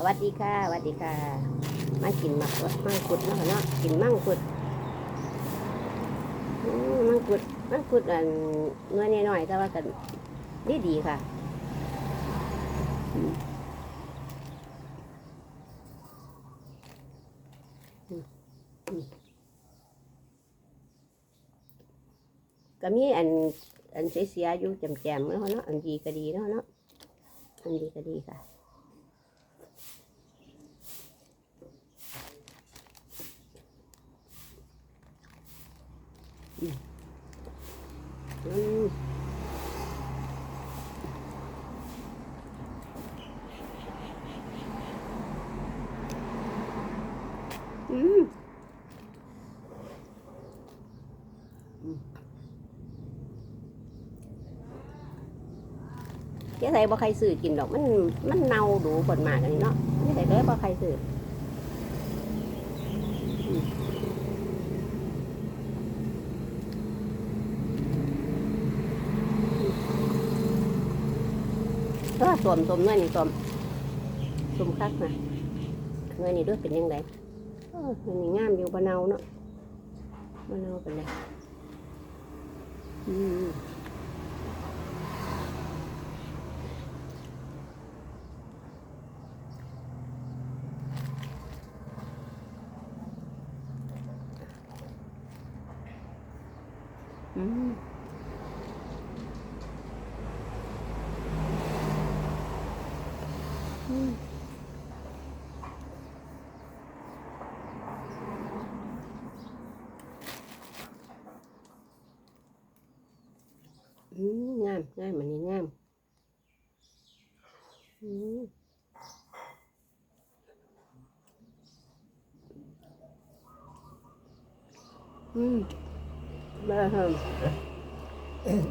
สวัสดีค่ะสวัสดีค่ะ มากินมักมังคุดเนาะเนาะกินมังคุดมังคุดมังคุดอันเนื้อน้อยๆแต่ว่ากันดีดีค่ะก็มีอันอันเสียๆอยู่แจมๆเนาะเนาะอันดีก็ดีเนาะเนาะอันดีก็ดีค่ะ อืมเจ๊ใส่บ่ใครซื้อกินดอก มัน มันเน่าดูผลมากอันนี้เนาะไม่ใส่เลยบ่ใครซื้อม เออสวมสวมเนื้อนี่สวมสวมคักนะเนื้อนี่ด้วยเป็นยังไงเออเนื้อนี่งามอยู่บะเนาเนาะบะเนาเป็นไรอืมอืมอืมอืม งามงามอันนี้งามอืมอืมมาเถอะ